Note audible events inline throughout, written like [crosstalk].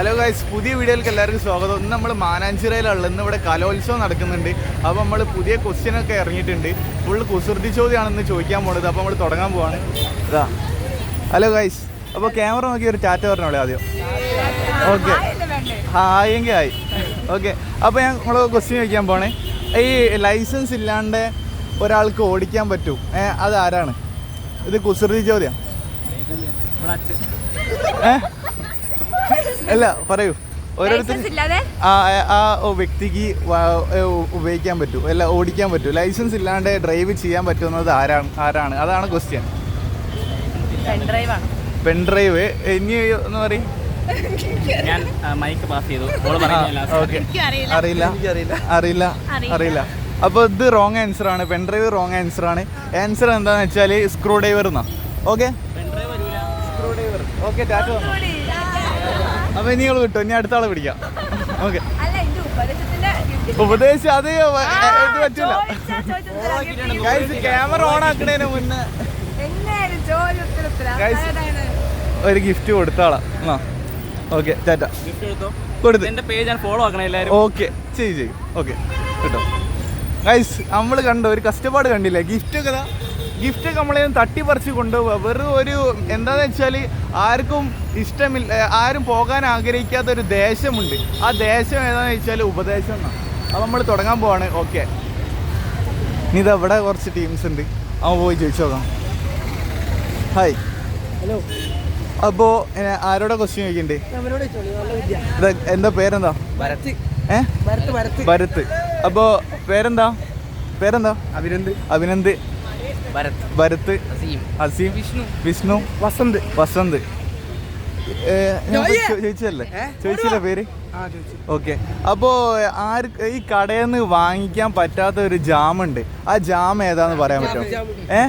Hello guys പുതിയ വീഡിയോയിലേക്ക് എല്ലാവർക്കും സ്വാഗതം. ഇന്ന് നമ്മൾ മാനാഞ്ചിറയിലുള്ള ഇന്ന് ഇവിടെ കലോത്സവം നടക്കുന്നുണ്ട്. അപ്പോൾ നമ്മൾ പുതിയ ക്വസ്റ്റ്യൻ ഒക്കെ ഇറങ്ങിയിട്ടുണ്ട്. ഫുൾ കുസൃതി ചോദ്യമാണെന്ന് ചോദിക്കാൻ പോണത്. അപ്പോൾ നമ്മൾ തുടങ്ങാൻ പോവാണ്. ഇതാ. ഹലോ ഗൈസ് അപ്പോൾ ക്യാമറ നോക്കി ഒരു ടാറ്റ പറഞ്ഞോളെ ആദ്യം. ഓക്കെ ഹായെങ്കിൽ ആയി. ഓക്കെ അപ്പോൾ ഞാൻ നമ്മൾ ക്വസ്റ്റ്യൻ ചോദിക്കാൻ പോണേ. ഈ ലൈസൻസ് ഇല്ലാണ്ട് ഒരാൾക്ക് ഓടിക്കാൻ പറ്റൂ. ഏ അത് ആരാണ്? ഇത് കുസൃതി ചോദ്യം. ഏ? അല്ല പറയൂ. ആ വ്യക്തിക്ക് ഉപയോഗിക്കാൻ പറ്റൂ. അല്ല ഓടിക്കാൻ പറ്റൂ. ലൈസൻസ് ഇല്ലാണ്ട് ഡ്രൈവ് ചെയ്യാൻ പറ്റുന്നത് ആരാണ് ആരാണ്? അതാണ് ക്വസ്റ്റ്യൻ പെൺഡ്രൈവ് ഇനി എന്ന് പറയും. ഞാൻ മൈക്ക് പാസ് ചെയ്തു. അറിയില്ല. അറിയില്ല. അറിയില്ല. അറിയില്ല. അറിയില്ല. അപ്പോൾ ഇത് റോങ് ആൻസർ ആണ്. പെൺഡ്രൈവ് റോങ് ആൻസർ ആണ്. ആൻസർ എന്താണെന്ന് വെച്ചാൽ സ്ക്രൂ ഡ്രൈവർ എന്നാ okay screw driver okay tata. അപ്പോൾ ഇനി നിങ്ങൾ കിട്ടും ഇനി അടുത്ത ആളെ പിടിക്കാം. ഓക്കെ. അല്ല ഇത് ഉപദേശത്തിന്റെ ഉപദേശം അത് പറ്റില്ല പറ്റൂല. ക്യാമറ ഓൺ ആക്കണേന് മുന്നേ. ഒരു ഗിഫ്റ്റ് കൊടുത്താളാ ഓക്കെ ടാറ്റ. കൊടുത്ത്? എന്റെ പേജ് ഞാൻ ഫോളോ ആക്കണം എല്ലാവരും. ഓക്കെ ചെയ്യും ചെയ്യും. ഓക്കെ കേട്ടോ. ഗൈസ് നമ്മൾ കണ്ടോ ഒരു കഷ്ടപ്പാട് കണ്ടില്ലേ? ഗിഫ്റ്റ് ഒക്കെ ഗിഫ്റ്റ് ഒക്കെ തട്ടി തട്ടിപ്പറിച്ച് കൊണ്ടുപോവുക വെറും ഒരു എന്താണെന്ന് വെച്ചാൽ ആർക്കും ഇഷ്ടമില്ല ആരും പോകാൻ ആഗ്രഹിക്കാത്ത ഒരു ദേശമുണ്ട് ആ ദേശം ഏതാണെന്ന് വെച്ചാൽ ഉപദേശം എന്നാണ് അത് നമ്മൾ തുടങ്ങാൻ പോവാണ്. ഓക്കെ. ഇനി ഇതവിടെ കുറച്ച് ടീംസ് ഉണ്ട്. അവൻ പോയി ചോദിച്ചു നോക്കാം. ഹായ് ഹലോ അപ്പോൾ ആരോടെ ക്വസ്റ്റ്യൻ ചോദിക്കണ്ടേ? എന്താ പേരെന്താ? ഭരത്. ഏ? ഭരത്ത് അപ്പോൾ ഭരത്. അപ്പോൾ പേരെന്താ? പേരെന്താ? അഭിനന്ദ്. അഭിനന്ദ്. ഭരത്. അസീം. അസീം വിഷ്ണു. വിഷ്ണു വസന്ത്. വസന്ത്. ചോദിച്ചല്ലേ? ചോദിച്ചില്ല പേര്? ഓക്കെ. അപ്പോ ആര് ഈ കടയിൽ നിന്ന് വാങ്ങിക്കാൻ പറ്റാത്ത ഒരു ജാം ഉണ്ട് ആ ജാം ഏതാന്ന് പറയാൻ പറ്റുമോ? ഏ?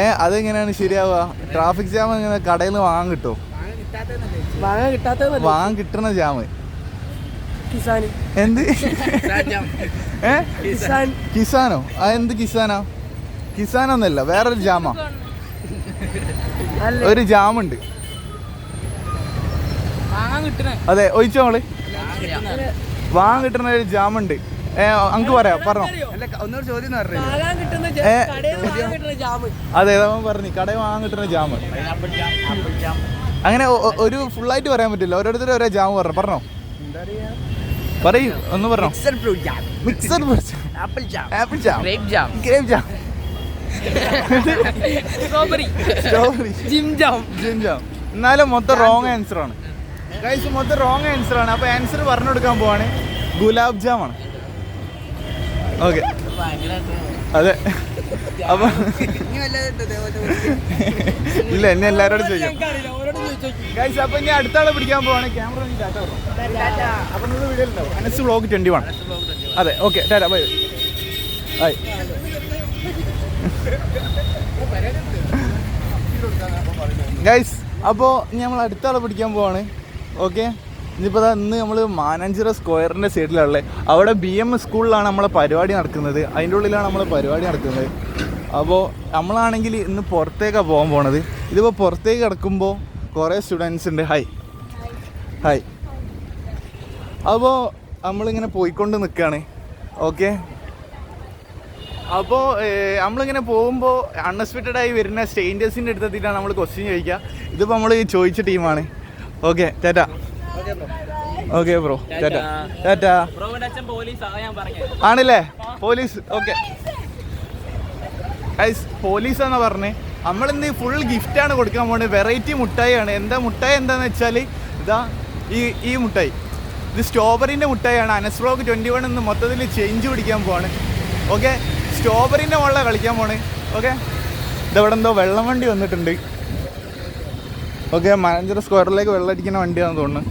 ഏ അതെങ്ങനെയാണ് ശരിയാവുക? ട്രാഫിക് ജാം എങ്ങനെ കടയിൽ നിന്ന് വാങ്ങാൻ കിട്ടുമോ വാങ്ങാൻ കിട്ടണ ജാമ്. കിട്ടുന്ന ജാം കിസാൻ എന്ത് ഏ? കിസാൻ. കിസാനോ? ആ എന്ത് കിസാനാ? കിസാനൊന്നല്ല വേറൊരു ജാമാ. ഒരു ജാമുണ്ട്. വാങ്ങാൻ കിട്ടണേ? അതെ ഒഴിച്ചോ നമ്മൾ വാങ്ങാൻ കിട്ടുന്ന ഒരു ജാമുണ്ട്. ഏ അങ്ക് പറയാം പറഞ്ഞോ. ഒന്നൊരു ചോദ്യം വാങ്ങാൻ കിട്ടുന്ന കടയിൽ വാങ്ങാൻ കിട്ടുന്ന അതെ പറഞ്ഞു കടയിൽ വാങ്ങാൻ കിട്ടുന്ന ജാമ്. അങ്ങനെ ഒരു ഫുള്ളായിട്ട് പറയാൻ പറ്റില്ല ഓരോരുത്തരും ഓരോ ജാമ് പറഞ്ഞു പറഞ്ഞോ? പറയൂ? ഒന്ന് പറഞ്ഞോ. Mixed fruit jam. Mixed apple jam. Apple jam. Grape jam. Grape jam. Strawberry strawberry Jim Jam Jim Jam എന്നാലും മൊത്തം റോങ് ആൻസർ ആണ്. ഗൈസ് മൊത്തം റോങ് ആൻസർ ആണ്. അപ്പൊ ആൻസർ പറഞ്ഞു കൊടുക്കാൻ പോവാണ്. ഗുലാബ് ജാം ആണ്. ഓക്കെ അതെ. അപ്പൊ ഇല്ല എന്നെ എല്ലാരോടും ചോദിക്കാം. ഗൈസ് അപ്പൊ ഇനി അടുത്ത ആളെ പിടിക്കാൻ പോവാണ്. ക്യാമറ അപ്പൊ വീഡിയോ ഉണ്ടാവും അനസ് വ്ളോഗ് ട്വന്റി വൺ അതെ okay tata bye bye guys അപ്പോൾ നമ്മൾ അടുത്ത ആളെ പിടിക്കാൻ പോവാണ്. ഓക്കെ ഇനിയിപ്പോൾ ഇന്ന് നമ്മൾ മാനാഞ്ചിറ സ്ക്വയറിന്റെ സൈഡിലാണല്ലേ അവിടെ ബി എം സ്കൂളിലാണ് നമ്മളെ പരിപാടി നടക്കുന്നത്. അതിന്റെ ഉള്ളിലാണ് നമ്മളെ പരിപാടി നടക്കുന്നത്. അപ്പോൾ നമ്മളാണെങ്കിൽ ഇന്ന് പുറത്തേക്കാണ് പോകാൻ പോണത്. ഇതിപ്പോൾ പുറത്തേക്ക് കിടക്കുമ്പോൾ കുറേ സ്റ്റുഡൻസ് ഉണ്ട്. ഹായ് ഹായ് അപ്പോൾ നമ്മളിങ്ങനെ പോയിക്കൊണ്ട് നിൽക്കുകയാണ് ഓക്കെ അപ്പോൾ നമ്മളിങ്ങനെ പോകുമ്പോൾ അൺഎക്സ്പെക്റ്റഡ് ആയി വരുന്ന സ്റ്റേഞ്ചേഴ്സിന്റെ അടുത്തെത്തിയിട്ടാണ് നമ്മൾ ക്വസ്റ്റ്യൻ ചോദിക്കുക. ഇതിപ്പോൾ നമ്മൾ ചോദിച്ച ടീമാണ് okay tata. Okay bro tata. Tata. ഞാൻ പറഞ്ഞത് ആണല്ലേ? പോലീസ്. ഓക്കെ പോലീസ് എന്നാ പറഞ്ഞേ? നമ്മളിന്ന് ഫുൾ ഗിഫ്റ്റ് ആണ് കൊടുക്കാൻ പോകുന്നത് വെറൈറ്റി മുട്ടായിയാണ്. എന്താ മുട്ടായി എന്താന്ന് വെച്ചാൽ ഇതാ ഈ ഈ മുട്ടായി. ഇത് സ്ട്രോബെറിന്റെ മുട്ടായിയാണ്. അനസ് ബ്ലോക്ക് ട്വന്റി വൺ എന്ന് മൊത്തത്തിൽ ചേഞ്ച് പിടിക്കാൻ പോവാണ്. ഓക്കെ സ്ട്രോബെറിന്റെ മുകളിലാണ് കളിക്കാൻ പോണേ. ഓക്കെ? ഇതവിടെ എന്തോ വെള്ളം വണ്ടി വന്നിട്ടുണ്ട്. ഓക്കെ മലഞ്ചിറ സ്ക്വയറിലേക്ക് വെള്ളം അടിക്കുന്ന വണ്ടിയാണെന്ന് തോന്നുന്നു.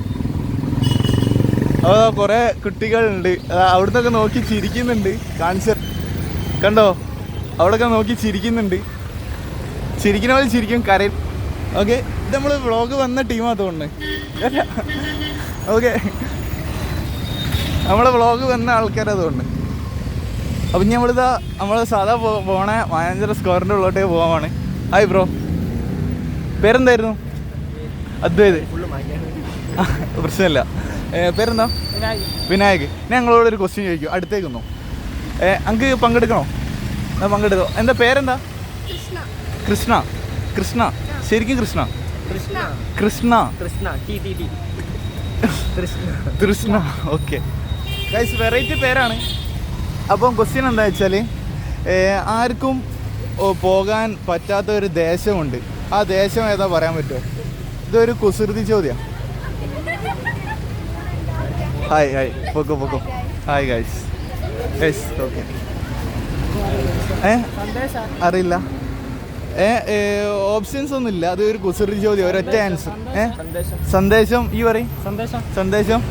അപ്പോൾ കുറേ കുട്ടികളുണ്ട്. അവിടുന്ന് അവിടുന്നൊക്കെ നോക്കി ചിരിക്കുന്നുണ്ട്. കാണിച്ച കണ്ടോ? അവിടെയൊക്കെ നോക്കി ചിരിക്കുന്നുണ്ട്. ചിരിക്കുന്ന പോലെ ചിരിക്കും കരയിൽ ഓക്കെ ഇത് നമ്മൾ വ്ളോഗ് വന്ന ടീമാണ് തോന്നുന്നത് ഓക്കെ. നമ്മൾ വ്ളോഗ് വന്ന ആൾക്കാരാണ് തോന്നുന്നത് അപ്പം ഇനി നമ്മളിതാ നമ്മൾ സാധാ പോ പോണ മാനേജർ സ്ക്വയറിന്റെ ഉള്ളോട്ടേ പോവാണ്. ഹായ് ബ്രോ പേരെന്തായിരുന്നു? അദ്വൈത്. [laughs] പ്രശ്നമില്ല. പേരെന്താ? വിനായക്. ഞാൻ ഞങ്ങളോട് ഒരു ക്വസ്റ്റ്യൻ ചോദിക്കും. അടുത്തേക്ക് ഒന്നോ ഏ അങ്ക് പങ്കെടുക്കണോ? എന്നാ പങ്കെടുക്കോ. എന്താ പേരെന്താ? കൃഷ്ണ. കൃഷ്ണ. ശരിക്കും കൃഷ്ണ? കൃഷ്ണ. കൃഷ്ണ. കൃഷ്ണ. ടി ടി T. [laughs] Krishna. Krishna. Okay. Variety പേരാണ്. അപ്പം ക്വസ്റ്റ്യൻ എന്താ വെച്ചാൽ ആർക്കും പോകാൻ പറ്റാത്ത ഒരു ദേശമുണ്ട്. ആ ദേശം ഏതാ പറയാൻ പറ്റുമോ ഇതൊരു കുസൃതി ചോദ്യം. ഹായ് ഹായ് പൊക്കോ പൊക്കോ. ഹായ് ഗൈസ് യെസ് ഓക്കെ ഏ? അറിയില്ല. ഏ ഓപ്ഷൻസ് ഒന്നും ഇല്ല. അത് ഒരു കുസൃതി ചോദ്യം ഒരൊറ്റ ആൻസർ ഏ? സന്ദേശം ഈ പറയും. സന്ദേശം. സന്ദേശം?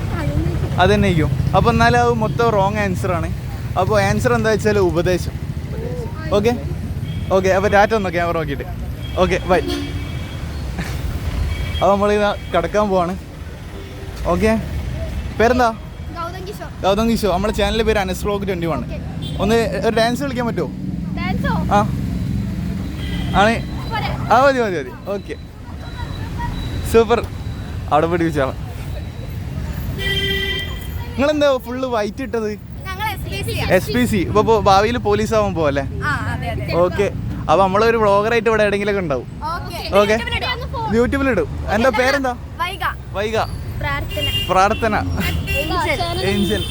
അതെന്നെയ്ക്കും അപ്പോൾ എന്നാലും അത് മൊത്തം റോങ് ആൻസർ ആണ്. അപ്പോൾ ആൻസർ എന്താ വെച്ചാൽ ഉപദേശം. ഓക്കെ ഓക്കെ അപ്പോൾ ഡാറ്റ ഒന്ന് ക്യാമറ നോക്കിയിട്ട്. ഓക്കെ ബൈ അപ്പോൾ നമ്മൾ ഇതാ കിടക്കാൻ പോവാണ്. ഓക്കെ പേരെന്താ? ഗൗതം കിഷോ നമ്മുടെ ചാനലിന്റെ പേര് അനസ് ബ്ലോക്ക് ട്വന്റി വൺ ഒന്ന് ഒരു ഡാൻസ് കളിക്കാൻ പറ്റുമോ? ആ. ആണ്. ആ മതി മതി മതി. ഓക്കെ സൂപ്പർ അവിടെ പിടിച്ചാണ് നിങ്ങളെന്താ ഫുള്ള് വൈറ്റ് ഇട്ടത്? S P C S P C ഇപ്പോൾ ഭാവിയിൽ പോലീസ് ആവാൻ പോവല്ലേ ആ അതെ അതെ. ഓക്കെ അപ്പൊ നമ്മളൊരു വ്ളോഗറായിട്ട് ഇവിടെ എവിടെയെങ്കിലൊക്കെ ഉണ്ടാവും. ഓക്കെ യൂട്യൂബിൽ യൂട്യൂബിലിടും. എന്താ പേരെന്താ? Vaiga. Vaiga Prarthana. Prarthana. Angel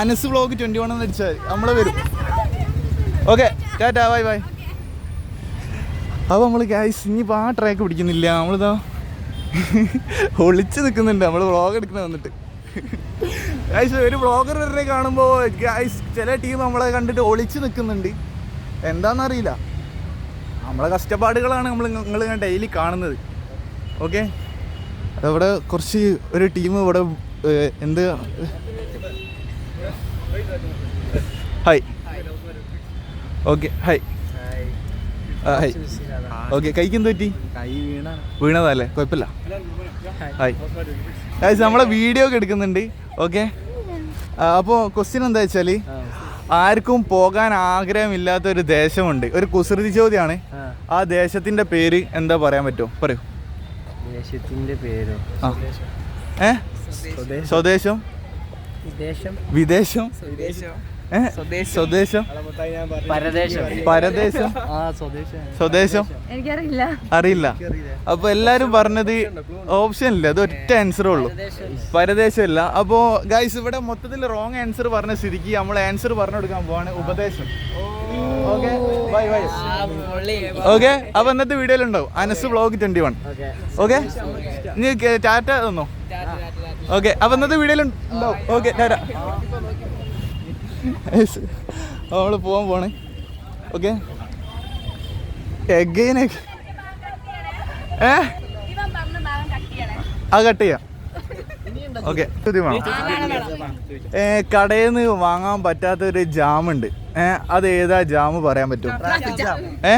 Anas vlog twenty one എന്ന് വെച്ചാൽ നമ്മൾ വരും. ഓക്കെ ടാറ്റാ ബൈ ബൈ അപ്പോൾ നമ്മൾ ഗൈസ് ഇനിയിപ്പോൾ ആ ട്രാക്ക് പിടിക്കുന്നില്ല. നമ്മളിതാ [laughs] ഒളിച്ച് നിൽക്കുന്നുണ്ട് നമ്മൾ വ്ളോഗ് എടുക്കുന്ന വന്നിട്ട്. ഗൈസ് ഒരു വ്ളോഗർ വരെ കാണുമ്പോൾ ഗൈസ് ചില ടീം നമ്മളെ കണ്ടിട്ട് ഒളിച്ച് നിൽക്കുന്നുണ്ട് എന്താണെന്നറിയില്ല നമ്മളെ കഷ്ടപ്പാടുകളാണ് നമ്മൾ നിങ്ങൾ ഡെയിലി കാണുന്നത്. ഓക്കെ അതവിടെ കുറച്ച് ഒരു ടീം ഇവിടെ എന്ത്? Hi okay hi hi okay കൈക്ക് എന്ത് പറ്റി? വീണതല്ലേ? കുഴപ്പമില്ല. ഹായ് ഗൈസ് നമ്മളെ വീഡിയോ ഒക്കെ എടുക്കുന്നുണ്ട്. ഓക്കെ? അപ്പോൾ ക്വസ്റ്റ്യൻ എന്താ വെച്ചാൽ ആർക്കും പോകാൻ ആഗ്രഹമില്ലാത്ത ഒരു ദേശമുണ്ട്. ഒരു കുസൃതി ചോദ്യമാണ് ആ. ദേശത്തിന്റെ പേര് എന്താ പറയാൻ പറ്റുമോ പറയൂ. ദേശത്തിന്റെ പേരോ? ഏ? സ്വദേശം. വിദേശം. സ്വദേശം. പരദേശം. പരദേശം? ആ സ്വദേശം. സ്വദേശം? എനിക്കറിയില്ല. അറിയില്ല. അപ്പൊ എല്ലാരും പറഞ്ഞത് ഓപ്ഷൻ ഇല്ല. അത് ഒറ്റ ആൻസറേ ഉള്ളൂ. പരദേശമല്ല അപ്പോ ഗൈസ് ഇവിടെ മൊത്തത്തിൽ റോങ് ആൻസർ പറഞ്ഞ സ്ഥിതിക്ക് നമ്മൾ ആൻസർ പറഞ്ഞു കൊടുക്കാൻ പോവാണ്. ഉപദേശം. ഓക്കെ ബൈ ബൈ ഓക്കെ അപ്പൊ ഇന്നത്തെ വീഡിയോയിൽ ഉണ്ടാവും Anas vlog twenty one okay ഇനി കേ- ടാറ്റ തന്നോ ഓക്കെ അപ്പൊ ഇന്നത്തെ വീഡിയോയിൽ ഉണ്ടാവും ഓക്കെ ടാറ്റ നമ്മൾ പോവാൻ പോണേ. ഓക്കെ എഗൈൻ ഏ? അത് കട്ട് ചെയ്യാം. ഓക്കെ ഏ കടയിൽ നിന്ന് വാങ്ങാൻ പറ്റാത്ത ഒരു ജാമുണ്ട്. ഏ അത് ഏതാ ജാമ് പറയാൻ പറ്റും ഏ?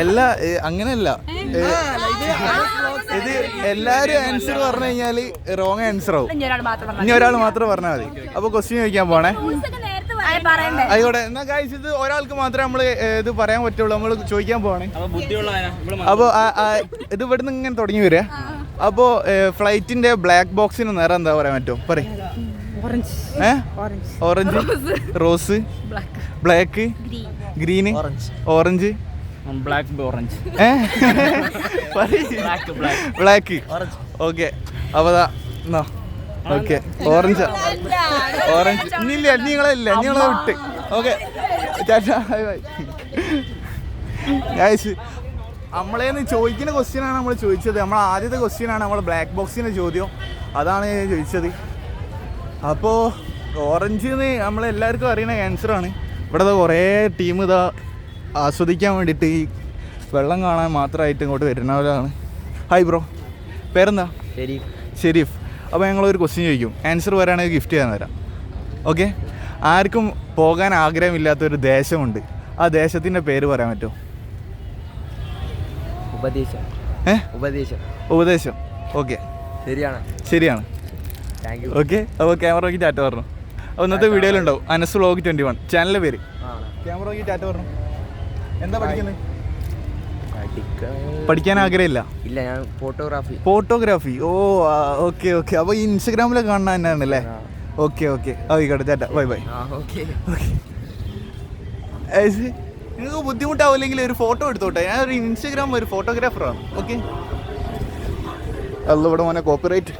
അല്ല അങ്ങനല്ല അങ്ങനെയല്ല. ഇത് എല്ലാരും ആൻസർ പറഞ്ഞു കഴിഞ്ഞാൽ റോങ് ആൻസർ ആവും. ഇനി ഒരാൾ മാത്രം ഇനി ഒരാൾ മാത്രം പറഞ്ഞാൽ മതി. അപ്പൊ ക്വസ്റ്റ്യൻ ചോദിക്കാൻ പോണേ. ആയിക്കോട്ടെ എന്നാ കാഴ്ച ഇത് ഒരാൾക്ക് മാത്രമേ നമ്മൾ ഇത് പറയാൻ പറ്റുള്ളൂ. നമ്മൾ ചോദിക്കാൻ പോവാണേ അപ്പൊ ഇത് ഇവിടുന്ന് ഇങ്ങനെ തുടങ്ങി വരിക. അപ്പോൾ ഫ്ലൈറ്റിന്റെ ബ്ലാക്ക് ബോക്സിന് നിറം എന്താ പറയാൻ പറ്റുമോ പറയും. Orange orange rose black green orange black orange black black black okay അപ്പോൾ എന്നാ ഓക്കെ ഓറഞ്ച് ഓറഞ്ച് ഇന്നില്ല നിങ്ങളില്ല? നിങ്ങളെ വിട്ട്. ഓക്കെ ഗായ്സ് നമ്മളേന്ന് ചോദിക്കുന്ന ക്വസ്റ്റ്യൻ ആണ് നമ്മൾ ചോദിച്ചത്. നമ്മൾ ആദ്യത്തെ ക്വസ്റ്റ്യൻ ആണ് നമ്മൾ ബ്ലാക്ക് ബോക്സിന്റെ ചോദ്യം. അതാണ് ചോദിച്ചത്. അപ്പോൾ ഓറഞ്ച് എന്ന് നമ്മളെല്ലാവർക്കും അറിയുന്ന ആൻസർ ആണ്. ഇവിടെ കുറേ ടീം ഇതാ ആസ്വദിക്കാൻ വേണ്ടിയിട്ട് ഈ വെള്ളം കാണാൻ മാത്രമായിട്ട് ഇങ്ങോട്ട് വരുന്നവരാണ് ഹായ് ബ്രോ പേരെന്താ? ഷെരീഫ്. ഷെരീഫ്. അപ്പോൾ ഞങ്ങളൊരു ക്വസ്റ്റ്യൻ ചോദിക്കും. ആൻസർ വരാണെങ്കിൽ ഗിഫ്റ്റ് ചെയ്യാൻ തരാം. ഓക്കെ ആർക്കും പോകാൻ ആഗ്രഹമില്ലാത്തൊരു ദേശമുണ്ട്. ആ ദേശത്തിന്റെ പേര് പറയാൻ പറ്റുമോ? ഉപദേശം. ഏ? ഉപദേശം. ഉപദേശം. ഓക്കെ ശരിയാണ്. ശരിയാണ്. ഓക്കെ അപ്പോൾ ക്യാമറ നോക്കി ചാറ്റ് പറഞ്ഞു. ഇന്നത്തെ വീഡിയോയിലുണ്ടാവും. അനസ് വ്ളോഗ് ട്വന്റി വൺ ചാനലിന്റെ പേര് ക്യാമറ നോക്കി ടാറ്റ പറഞ്ഞു. എന്താ പഠിക്കുന്നത് പഠിക്കാൻ ആഗ്രഹമില്ല. ഇല്ല ഞാൻ photography photography oh okay okay. അപ്പോൾ ഈ ഇൻസ്റ്റഗ്രാമിലൊക്കെ തന്നെയാണല്ലേ. Okay okay. ആയിക്കോട്ടെ ചേട്ടാ ബൈ ബൈ. ഓക്കെ. നിങ്ങൾക്ക് ബുദ്ധിമുട്ടാവില്ലെങ്കിൽ ഒരു ഫോട്ടോ എടുത്തോട്ടെ. ഞാൻ ഒരു ഇൻസ്റ്റഗ്രാം ഒരു ഫോട്ടോഗ്രാഫറാണ് ഓക്കെ? അല്ല ഇവിടെ മോനെ കോപ്പിറൈറ്റ്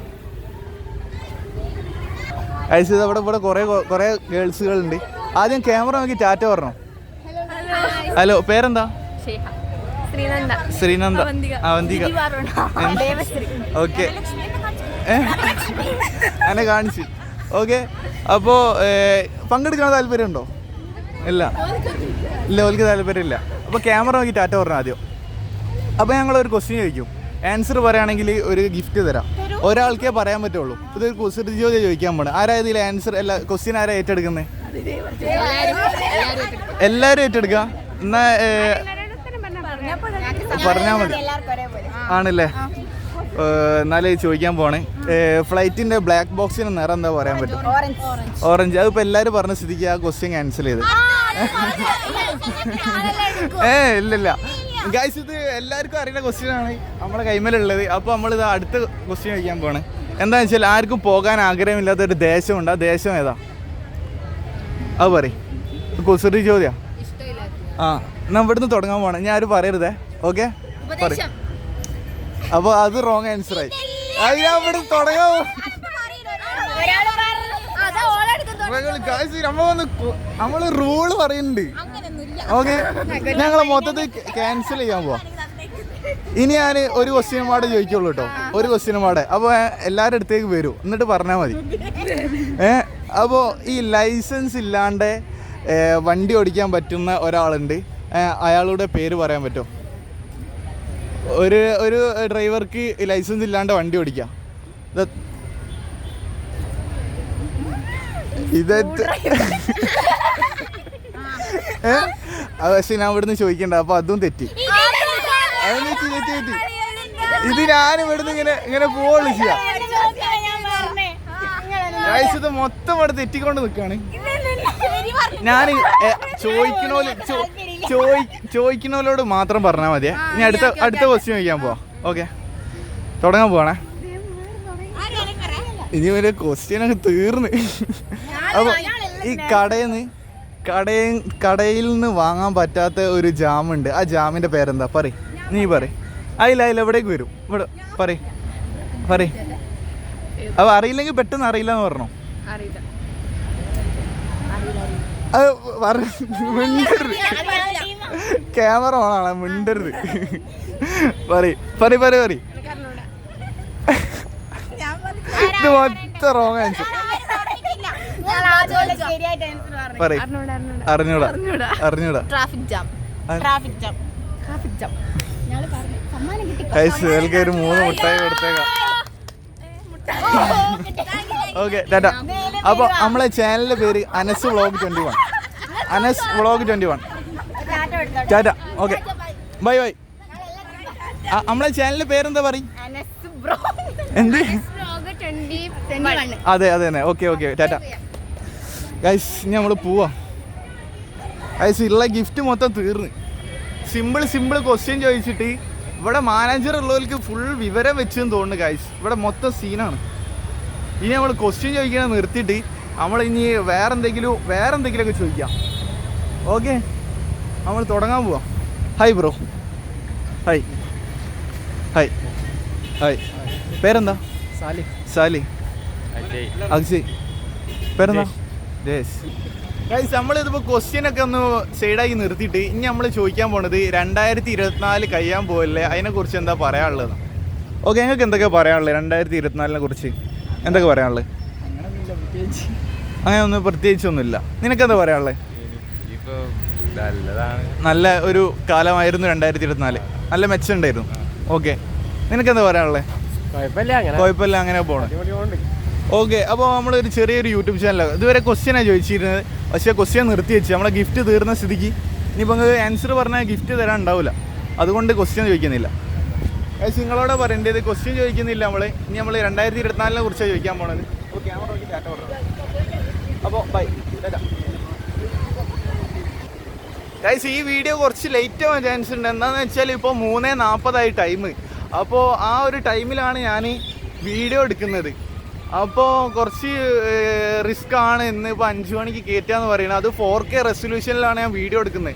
ഐസ് അവിടെ ഇവിടെ കുറേ കുറേ ഗേൾസുകളുണ്ട്. ആദ്യം ക്യാമറ നോക്കി ടാറ്റ പറഞ്ഞു? ഹലോ പേരെന്താ? ശ്രീനന്ദ. ശ്രീനന്ദ. അവന്തിക. ഓക്കെ. എന്നെ കാണിച്ചു. ഓക്കെ. അപ്പോൾ പങ്കെടുക്കാൻ താല്പര്യമുണ്ടോ? ഇല്ല. ഇല്ല ഓൽക്ക് താല്പര്യമില്ല. അപ്പോൾ ക്യാമറ നോക്കി ടാറ്റ പറഞ്ഞു ആദ്യം? അപ്പോൾ ഞങ്ങളൊരു ക്വസ്റ്റ്യൻ ചോദിക്കും. ആൻസർ പറയുകയാണെങ്കിൽ ഒരു ഗിഫ്റ്റ് തരാം. ഒരാൾക്കേ പറയാൻ പറ്റുള്ളൂ. ഇതൊരു കുസൃതി ചോദ്യം ചോദിക്കാൻ പോണേ. ആരാ ഇതിൽ ആൻസർ എല്ലാ ക്വസ്റ്റ്യൻ ആരാ ഏറ്റെടുക്കുന്നത് എല്ലാവരും ഏറ്റെടുക്കുക എന്നാ പറഞ്ഞാൽ മതി. ആണല്ലേ? എന്നാലേ ചോദിക്കാൻ പോണേ. ഫ്ലൈറ്റിന്റെ ബ്ലാക്ക് ബോക്സിന് നിറം എന്താ പറയാൻ പറ്റും? ഓറഞ്ച് അതിപ്പോ എല്ലാരും പറഞ്ഞ സ്ഥിതിക്ക് ആ ക്വസ്റ്റ്യൻ ക്യാൻസൽ ചെയ്ത്. ഏ ഇല്ലില്ല. ഗൈസ് ഇത് എല്ലാവർക്കും അറിയുന്ന ക്വസ്റ്റ്യൻ ആണ് നമ്മുടെ കൈമേലുള്ളത്. അപ്പോൾ നമ്മൾ ഇത് അടുത്ത ക്വസ്റ്റ്യൻ ചോദിക്കാൻ പോണേ എന്താണെന്ന് വെച്ചാൽ ആർക്കും പോകാൻ ആഗ്രഹമില്ലാത്ത ഒരു ദേശമുണ്ട്. ആ ദേശം ഏതാ? അത് പറയും. കുസൃതി ചോദ്യ. ആ എന്നാ ഇവിടുന്ന് തുടങ്ങാൻ പോണേ ഞാൻ ആരും പറയരുതേ. ഓക്കെ പറയും. അപ്പോൾ അത് റോങ് ആൻസർ ആയി. അത് ഞാൻ ഇവിടെ തുടങ്ങാൻ നമ്മൾ നമ്മൾ റൂൾ പറയുന്നുണ്ട് ഓക്കെ. ഞങ്ങൾ മൊത്തത്തിൽ ക്യാൻസൽ ചെയ്യാൻ പോവാം. ഇനി ഞാൻ ഒരു ക്വസ്റ്റ്യൻ പാടെ ചോദിക്കുള്ളൂ കേട്ടോ ഒരു ക്വസ്റ്റ്യൻ പാടെ. അപ്പോൾ എല്ലാവരുടെ അടുത്തേക്ക് വരൂ. എന്നിട്ട് പറഞ്ഞാൽ മതി. ഏ അപ്പോൾ ഈ ലൈസൻസ് ഇല്ലാണ്ട് വണ്ടി ഓടിക്കാൻ പറ്റുന്ന ഒരാളുണ്ട്. അയാളുടെ പേര് പറയാൻ പറ്റുമോ ഒരു ഒരു ഡ്രൈവർക്ക് ലൈസൻസ് ഇല്ലാണ്ട് വണ്ടി ഓടിക്കാം. ഇത് പക്ഷെ ഞാൻ ഇവിടുന്ന് ചോദിക്കണ്ട അപ്പൊ അതും തെറ്റി. അതെന്ന് വെച്ച് തെറ്റി തെറ്റി ഇത് ഞാൻ ഇവിടുന്ന് ഇങ്ങനെ ഇങ്ങനെ പോവുള്ളൂ ചെയ്യാം. ഗൈസ് ഇത്. മൊത്തം ഇവിടെ തെറ്റിക്കൊണ്ട് നിൽക്കാണ് ഞാൻ ചോദിക്കണോ ചോദിക്കണോലോട് മാത്രം പറഞ്ഞാൽ മതിയെ. ഇനി അടുത്ത അടുത്ത ക്വസ്റ്റ്യൻ ചോദിക്കാൻ പോവാ. ഓക്കെ. തുടങ്ങാൻ പോവാണേ. ഇനി ഒരു ക്വസ്റ്റ്യൻ അങ്ങ് തീർന്ന്. അപ്പൊ ഈ കടയിൽ നിന്ന് കടയിൽ കടയിൽ നിന്ന് വാങ്ങാൻ പറ്റാത്ത ഒരു ജാമുണ്ട്. ആ ജാമിന്റെ പേരെന്താ? പറ നീ പറ അതില്ല അതില്ല എവിടേക്ക് വരും. ഇവിടെ പറ പറ അപ്പൊ അറിയില്ലെങ്കിൽ പെട്ടെന്ന് അറിയില്ല. എന്ന് പറഞ്ഞോ മിണ്ടരുത്. ക്യാമറ ഓണാണ് മിണ്ടരുത്. പറ പറ പറ ഇത് മൊത്തം റോങ് ആൻസർ അറിഞ്ഞൂടാ അറിഞ്ഞൂടാ. Traffic jam traffic jam traffic jam ഒരു മൂന്ന് മുട്ടായി കൊടുത്തേക്കാം. Okay tata. അപ്പോൾ നമ്മളെ ചാനലിന്റെ പേര് Anas vlog twenty one Anas vlog twenty one tata okay. Bye bye. നമ്മളെ ചാനലിന്റെ പേരെന്താ പറയും? എന്ത്? അതെ അതെ തന്നെ ഓക്കെ ഓക്കെ. ടാറ്റ. ഗൈസ് ഇനി നമ്മൾ പോവാം. ഗൈസ് ഉള്ള ഗിഫ്റ്റ് മൊത്തം തീർന്ന്. സിമ്പിൾ സിമ്പിൾ ക്വസ്റ്റ്യൻ ചോദിച്ചിട്ട് ഇവിടെ മാനേജർ ഉള്ളവർക്ക് ഫുൾ വിവരം വെച്ചെന്ന് തോന്നുന്നു ഗൈസ് ഇവിടെ മൊത്തം സീനാണ് ഇനി നമ്മൾ ക്വസ്റ്റ്യൻ ചോദിക്കണത് നിർത്തിയിട്ട് നമ്മൾ ഇനി വേറെ എന്തെങ്കിലും വേറെ എന്തെങ്കിലുമൊക്കെ ചോദിക്കാം. ഓക്കെ നമ്മൾ തുടങ്ങാൻ പോവാം. Hi bro hi hi hi പേരെന്താ? സാലി. സാലി. അക്ഷയ് പേരെന്താ? ഗൈസ് നമ്മളിതിപ്പോൾ ക്വസ്റ്റ്യൻ ഒക്കെ ഒന്ന് സൈഡായി നിർത്തിയിട്ട് ഇനി നമ്മൾ ചോദിക്കാൻ പോണത് രണ്ടായിരത്തി ഇരുപത്തിനാല് കഴിയാൻ പോയല്ലേ അതിനെക്കുറിച്ച് എന്താ പറയാനുള്ളത്? ഓക്കെ ഞങ്ങൾക്ക് എന്തൊക്കെ പറയാനുള്ളത് രണ്ടായിരത്തി ഇരുപത്തിനാലിനെ കുറിച്ച്? എന്തൊക്കെ പറയാനുള്ളത്? അങ്ങനെ ഒന്നും പ്രത്യേകിച്ചൊന്നുമില്ല. നിനക്കെന്താ പറയാനുള്ളത്? നല്ല ഒരു കാലമായിരുന്നു രണ്ടായിരത്തി ഇരുപത്തിനാല് നല്ല മെച്ചമുണ്ടായിരുന്നു ഓക്കെ നിനക്കെന്താ പറയാനുള്ളത്? കുഴപ്പമില്ല അങ്ങനെ പോണേ. ഓക്കെ അപ്പോൾ നമ്മളൊരു ചെറിയൊരു യൂട്യൂബ് ചാനലാണ് ഇതുവരെ ക്വസ്റ്റ്യനാണ് ചോദിച്ചിരുന്നത്. പക്ഷേ ക്വസ്റ്റ്യൻ നിർത്തി വെച്ച്. നമ്മളെ ഗിഫ്റ്റ് തീർന്ന സ്ഥിതിക്ക് ഇനിയിപ്പോൾ നിങ്ങൾക്ക് ആൻസർ പറഞ്ഞാൽ ഗിഫ്റ്റ് തരാൻ ഉണ്ടാവില്ല അതുകൊണ്ട് ക്വസ്റ്റ്യൻ ചോദിക്കുന്നില്ല. നിങ്ങളോട് പറയേണ്ടത് ക്വസ്റ്റ്യൻ ചോദിക്കുന്നില്ല നമ്മൾ ഇനി നമ്മൾ രണ്ടായിരത്തി ഇരുപത്തിനാലിനെ കുറിച്ചാണ് ചോദിക്കാൻ പോണത്. അപ്പോൾ ക്യാമറ നോക്കി ടാറ്റ പറഞ്ഞു അപ്പോൾ ബൈ ഗൈസ് ഈ വീഡിയോ കുറച്ച് ലേറ്റ് ആവാൻ ചാൻസ് ഉണ്ട്. എന്താണെന്ന് വെച്ചാൽ ഇപ്പോൾ മൂന്നേ നാൽപ്പതായി ടൈം അപ്പോൾ ആ ഒരു ടൈമിലാണ് ഞാൻ വീഡിയോ എടുക്കുന്നത്. അപ്പോൾ കുറച്ച് റിസ്ക് ആണ് ഇന്ന് ഇപ്പോൾ അഞ്ച് മണിക്ക് കയറ്റുകയെന്ന് പറയുന്നത് അത് ഫോർ കെ റെസൊല്യൂഷനിലാണ് ഞാൻ വീഡിയോ എടുക്കുന്നത്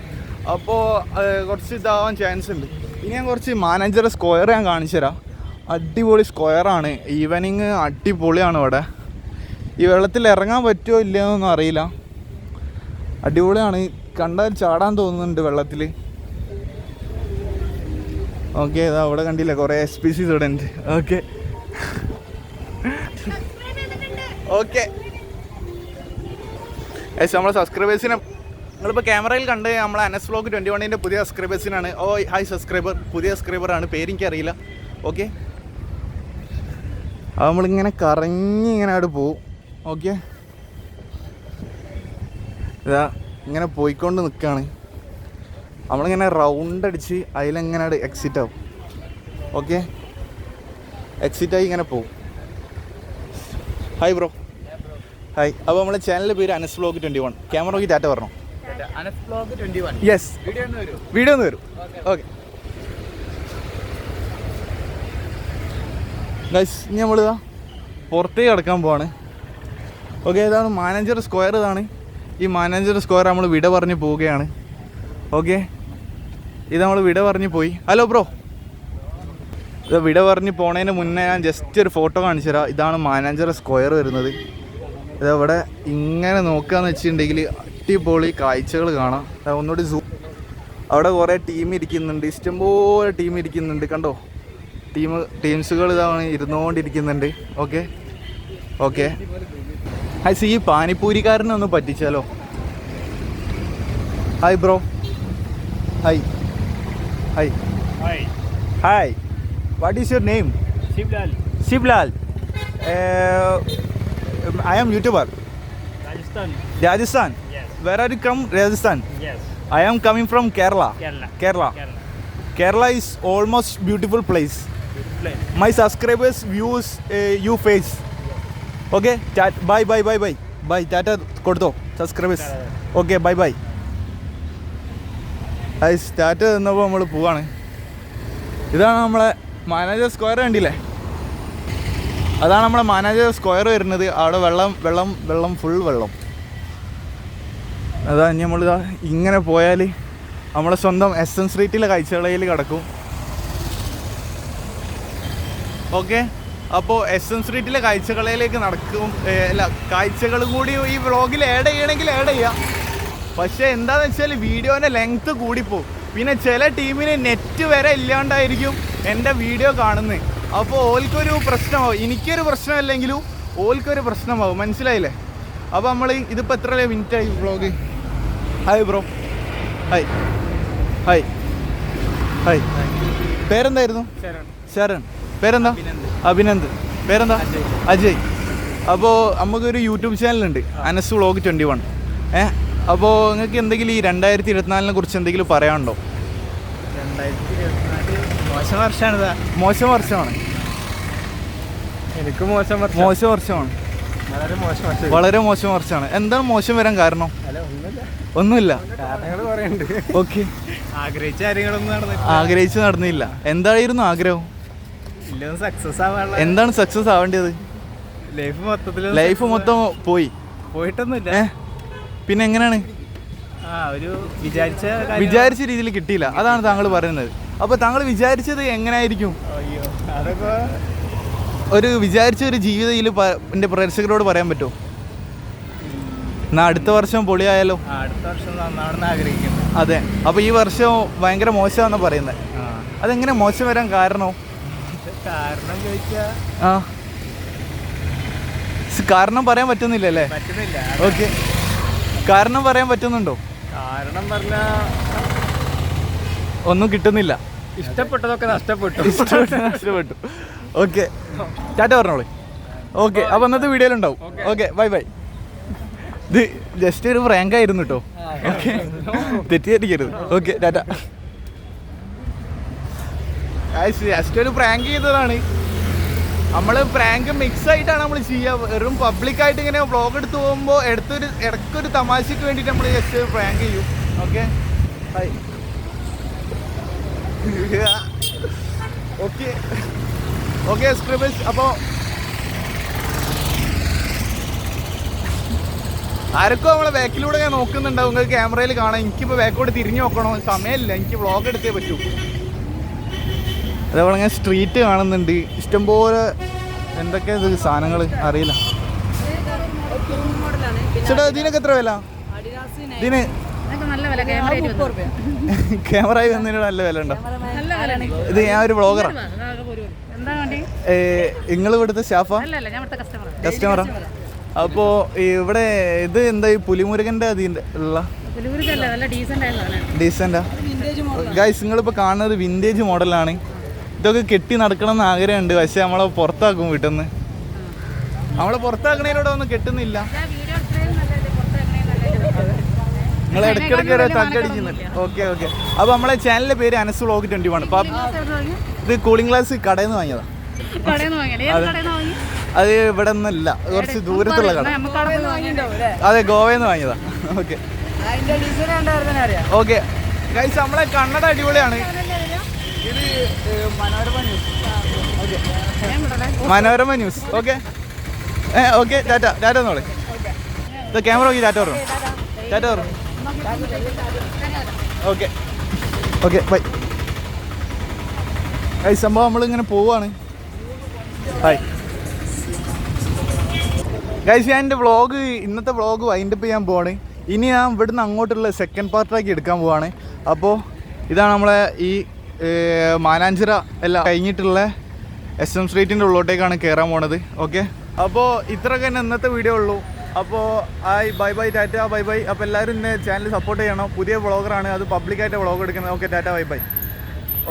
അപ്പോൾ കുറച്ച് ഇതാവാൻ ചാൻസ് ഉണ്ട്. ഇനി ഞാൻ കുറച്ച് മാനേജറെ സ്ക്വയർ ഞാൻ കാണിച്ചു തരാം. അടിപൊളി സ്ക്വയറാണ് ഈവനിങ് അടിപൊളിയാണ് ഇവിടെ. ഈ വെള്ളത്തിൽ ഇറങ്ങാൻ പറ്റുമോ ഇല്ലയോ എന്നൊന്നും അറിയില്ല. അടിപൊളിയാണ്. കണ്ടാൽ ചാടാൻ തോന്നുന്നുണ്ട് വെള്ളത്തിൽ ഓക്കെ ഇതാ അവിടെ കണ്ടില്ല? കുറേ S P C student okay okay. Ace നമ്മളെ സബ്സ്ക്രൈബേഴ്സിനെ നിങ്ങളിപ്പോൾ ക്യാമറയിൽ കണ്ട് നമ്മളെ അനസ് വ്ലോഗ് ട്വന്റി വണ്ണിന്റെ പുതിയ സബ്സ്ക്രൈബേഴ്സിനാണ് ഓ ഹായ് സബ്സ്ക്രൈബർ പുതിയ സബ്സ്ക്രൈബറാണ് പേരെനിക്കറിയില്ല. ഓക്കെ. അത് നമ്മളിങ്ങനെ കറങ്ങി ഇങ്ങനെ അവിടെ പോവും. ഓക്കെ. ഇതാ ഇങ്ങനെ പോയിക്കൊണ്ട് നിൽക്കുകയാണ് നമ്മളിങ്ങനെ റൗണ്ട് അടിച്ച് അതിലെങ്ങനെ എക്സിറ്റ് ആവും. ഓക്കെ. എക്സിറ്റ് ആയി ഇങ്ങനെ പോവും. ഹായ് ബ്രോ ഹായ് അപ്പോൾ നമ്മളെ ചാനലിന്റെ പേര് Anas blog twenty one camera നോക്കി ടാറ്റ പറഞ്ഞു യെസ് വീഡിയോ ഒന്ന് വരൂ. ഓക്കെ ഗൈസ് ഇനി നമ്മളിതാ പുറത്തേക്ക് കിടക്കാൻ പോവാണ്. ഓക്കെ ഇതാണ് മാനേജർ സ്ക്വയർ ഇതാണ്. ഈ മാനേജർ സ്ക്വയർ നമ്മൾ വിട പറഞ്ഞ് പോവുകയാണ്. ഓക്കെ ഇത് നമ്മൾ വിട പറഞ്ഞ് പോയി. ഹലോ ബ്രോ വിട പറഞ്ഞ് പോണതിന് മുന്നേ ഞാൻ ജസ്റ്റ് ഒരു ഫോട്ടോ കാണിച്ചു തരാം ഇതാണ് മാനേജർ സ്ക്വയർ വരുന്നത്. ഇതവിടെ ഇങ്ങനെ നോക്കുകയെന്ന് വെച്ചിട്ടുണ്ടെങ്കിൽ അടിപൊളി കാഴ്ചകൾ കാണാം. ഒന്നുകൂടി സൂ അവിടെ കുറേ ടീം ഇരിക്കുന്നുണ്ട്. ഇഷ്ടംപോലെ ടീം ഇരിക്കുന്നുണ്ട്. കണ്ടോ? ടീം ടീംസുകൾ ഇതാണ് ഇരുന്നുകൊണ്ടിരിക്കുന്നുണ്ട്. ഓക്കെ ഓക്കെ ഹായ് സി ഈ പാനിപ്പൂരിക്കാരനെ ഒന്ന് പറ്റിച്ചാലോ? Hi bro hi hi hi hi what is your name Shivlal Shivlal I am YouTuber Rajasthan Rajasthan yes where are you come Rajasthan yes I am coming from Kerala. Kerala Kerala. Kerala Kerala is almost beautiful place. Plain My subscribers views uh, you face. Okay. Tat- bye bye bye bye. Bye. Tata കൊടുത്തോ. Subscribers okay bye bye അത് start തന്നപ്പോൾ നമ്മൾ പോവാണ്. ഇതാണ് നമ്മളെ manager square കണ്ടില്ലേ? അതാണ് നമ്മുടെ മാനേജർ സ്ക്വയർ വരുന്നത്. അവിടെ വെള്ളം വെള്ളം വെള്ളം ഫുൾ വെള്ളം. അതാ ഇനി നമ്മൾ ഇങ്ങനെ പോയാൽ നമ്മളെ സ്വന്തം എസ് എൻ സ്ട്രീറ്റിലെ കാഴ്ചകളയിൽ കിടക്കും. ഓക്കെ അപ്പോൾ എസ് എൻ സ്ട്രീറ്റിലെ കാഴ്ചകളയിലേക്ക് നടക്കും. അല്ല കാഴ്ചകളും കൂടി ഈ വ്ളോഗിൽ ആഡ് ചെയ്യണമെങ്കിൽ ആഡ് ചെയ്യാം. പക്ഷേ എന്താണെന്ന് വെച്ചാൽ വീഡിയോന്റെ ലെങ്ത്ത് കൂടിപ്പോവും. പിന്നെ ചില ടീമിന് നെറ്റ് വരെ ഇല്ലാണ്ടായിരിക്കും. എന്റെ വീഡിയോ കാണുന്നത് അപ്പോൾ ഓൽക്കൊരു പ്രശ്നമാവും. എനിക്കൊരു പ്രശ്നമല്ലെങ്കിലും ഓൽക്കൊരു പ്രശ്നമാവും. മനസ്സിലായില്ലേ? അപ്പോൾ നമ്മൾ ഇതിപ്പോൾ എത്ര മിനിറ്റ് ആയി vlog hi bro hi hi hi പേരെന്തായിരുന്നു? ശരൺ. ശരൺ. പേരെന്താ? അഭിനന്ദ്. പേരെന്താ? അജയ്. അപ്പോൾ നമുക്കൊരു യൂട്യൂബ് ചാനലുണ്ട്. അനസ് വ്ളോഗ് ട്വന്റി വൺ ഏ? അപ്പോൾ നിങ്ങൾക്ക് എന്തെങ്കിലും ഈ രണ്ടായിരത്തി ഇരുപത്തിനാലിനെ കുറിച്ച് എന്തെങ്കിലും പറയാനുണ്ടോ? രണ്ടായിരത്തി മോശം വർഷമാണ് മോശം വർഷമാണ്. എനിക്ക് മോശം വർഷം. മോശം വർഷമാണ്. വളരെ മോശം വർഷം. വളരെ മോശം വർഷമാണ്. എന്താണ് മോശം വരാൻ കാരണം? ഒന്നുമില്ല. ഓക്കെ. ആഗ്രഹിച്ച കാര്യങ്ങളൊന്നും ആഗ്രഹിച്ച് നടന്നില്ല. എന്തായിരുന്നു ആഗ്രഹം? സക്സസ് ആവാനുള്ള എന്താണ് സക്സസ് ആവേണ്ടത്? ലൈഫ് മൊത്തത്തിൽ ലൈഫ് മൊത്തം പോയി. പോയിട്ടൊന്നുമില്ല. പിന്നെ എങ്ങനെയാണ്? ആ ഒരു വിചാരിച്ച വിചാരിച്ച രീതിയിൽ കിട്ടിയില്ല. അതാണ് താങ്കൾ പറയുന്നത്. അപ്പോൾ താങ്കൾ വിചാരിച്ചത് എങ്ങനെയായിരിക്കും? അയ്യോ അതൊക്കെ ഒരു വിചാരിച്ച ഒരു ജീവിതത്തിൽ എന്റെ പ്രേക്ഷകരോട് പറയാൻ പറ്റുമോ? എന്നാ അടുത്ത വർഷം പൊളിയായാലോ? അടുത്ത വർഷം നന്നാണെന്ന് ആഗ്രഹിക്കുന്നു. അതെ. അപ്പോൾ ഈ വർഷം ഭയങ്കര മോശമാണെന്ന് പറയുന്നത് അതെങ്ങനെ മോശം വരാൻ കാരണോ? കാരണം ചോദിച്ചാൽ ആ. കാരണം പറയാൻ പറ്റുന്നില്ല അല്ലേ? പറ്റുന്നില്ല. ഓക്കെ. കാരണം പറയാൻ പറ്റുന്നുണ്ടോ? കാരണം പറഞ്ഞ ഒന്നും കിട്ടുന്നില്ല. ഇഷ്ടപ്പെട്ടതൊക്കെ നഷ്ടപ്പെട്ടു. നഷ്ടപ്പെട്ടു. ഓക്കെ ചാറ്റ പറഞ്ഞോളെ. ഓക്കെ അപ്പോൾ അന്നത്തെ വീഡിയോയിലുണ്ടാവും ഓക്കെ ബൈ ബൈ ഇത് ജസ്റ്റ് ഒരു റാങ്ക് ആയിരുന്നു കേട്ടോ ഓക്കെ തെറ്റിദ്ധരിക്കരുത്. Okay tata. ജസ്റ്റ് ഒരു പ്രാങ്ക് ചെയ്തതാണ്. നമ്മൾ പ്രാങ്ക് മിക്സ് ആയിട്ടാണ് നമ്മൾ ചെയ്യുക വെറും പബ്ലിക്കായിട്ട് ഇങ്ങനെ വ്ളോഗ് എടുത്ത് പോകുമ്പോൾ എടുത്തൊരു ഇടയ്ക്കൊരു തമാശയ്ക്ക് വേണ്ടിയിട്ട് നമ്മൾ ജസ്റ്റ് പ്രാങ്ക് ചെയ്യും. Okay hi okay okay scribbles അപ്പോൾ ആരൊക്കെ നമ്മളെ ബാക്കിലൂടെ ഞാൻ നോക്കുന്നുണ്ടാവും. നിങ്ങൾക്ക് ക്യാമറയിൽ കാണാം. എനിക്കിപ്പോൾ ബാക്കോട്ട് തിരിഞ്ഞു നോക്കണോ. സമയമില്ല. എനിക്ക് വ്ളോഗ് എടുത്തേ പറ്റൂ. അതേപോലെ ഞാൻ സ്ട്രീറ്റ് കാണുന്നുണ്ട്. ഇഷ്ടംപോലെ എന്തൊക്കെ ഇത് സാധനങ്ങൾ? അറിയില്ല. ചേട്ടാ ഇതിനൊക്കെ എത്ര വില? ഇതിന് നല്ല വില ക്യാമറ ക്യാമറ വന്നതിന് നല്ല വില ഉണ്ടോ? ഇത് ഞാൻ ഒരു ബ്ലോഗറാണ് നിങ്ങൾ ഇവിടുത്തെ സ്റ്റാഫാ കസ്റ്റമറാ അപ്പോൾ ഇവിടെ ഇത് എന്താ ഈ പുലിമുരുകന്റെ അതിന്റെ ഉള്ള? ഡീസന്റാ ഗൈസ് നിങ്ങളിപ്പോ കാണുന്നത് വിന്റേജ് മോഡലാണ് ഇതൊക്കെ കെട്ടി നടക്കണം എന്ന് ആഗ്രഹമുണ്ട്. പക്ഷെ നമ്മളെ പുറത്താക്കും വീട്ടിൽ നിന്ന് നമ്മളെ പുറത്താക്കണേനോട് ഒന്നും കെട്ടുന്നില്ല. നിങ്ങൾ ഇടയ്ക്കിടയ്ക്ക് ഒരു തക്കടിക്കുന്നുണ്ട് ഓക്കെ ഓക്കെ. അപ്പോൾ നമ്മളെ ചാനലിന്റെ പേര് അനസ് വ്ളോഗ് ട്വന്റി വൺ. അപ്പം ഇത് കൂളിംഗ് ഗ്ലാസ് കടയിൽ നിന്ന് വാങ്ങിയതാ. അത്. ഇവിടെ നിന്നല്ല കുറച്ച് ദൂരത്തുള്ള കട. അതെ ഗോവയിൽ നിന്ന് വാങ്ങിയതാ. ഓക്കെ. ഓക്കെ. ഗൈസ് നമ്മളെ കണ്ണട അടിപൊളിയാണ്. ഇത് Manorama news okay. Manorama news okay. ഏ ഓക്കെ ടാറ്റ ടാറ്റ എന്നോളെ ഇത് ക്യാമറ നോക്കി ടാറ്റ പറഞ്ഞു. ടാറ്റ പറഞ്ഞു. ഓക്കെ ഓക്കെ ബൈ ഈ സംഭവം നമ്മളിങ്ങനെ പോവാണ്. ബൈ ഗൈസ് ഞാൻ എന്റെ വ്ളോഗ് ഇന്നത്തെ വ്ളോഗ് വൈൻഡപ്പ് ചെയ്യാൻ പോവാണ്. ഇനി ഞാൻ ഇവിടുന്ന് അങ്ങോട്ടുള്ള സെക്കൻഡ് പാർട്ടാക്കി എടുക്കാൻ പോവാണ്. അപ്പോൾ ഇതാണ് നമ്മളെ ഈ മാനാഞ്ചിറ എല്ലാം കഴിഞ്ഞിട്ടുള്ള എസ് എം സ്ട്രീറ്റിന്റെ ഉള്ളോട്ടേക്കാണ് കയറാൻ പോണത്. ഓക്കെ അപ്പോൾ ഇത്രയൊക്കെ തന്നെ ഇന്നത്തെ വീഡിയോ ഉള്ളൂ. അപ്പോൾ ആയി bye bye tata bye bye. അപ്പോൾ എല്ലാവരും ഇന്ന് ചാനൽ സപ്പോർട്ട് ചെയ്യണം. പുതിയ വ്ളോഗറാണ് അത് പബ്ലിക്കായിട്ട് വ്ളോഗ് എടുക്കുന്നത്. Okay tata bye bye.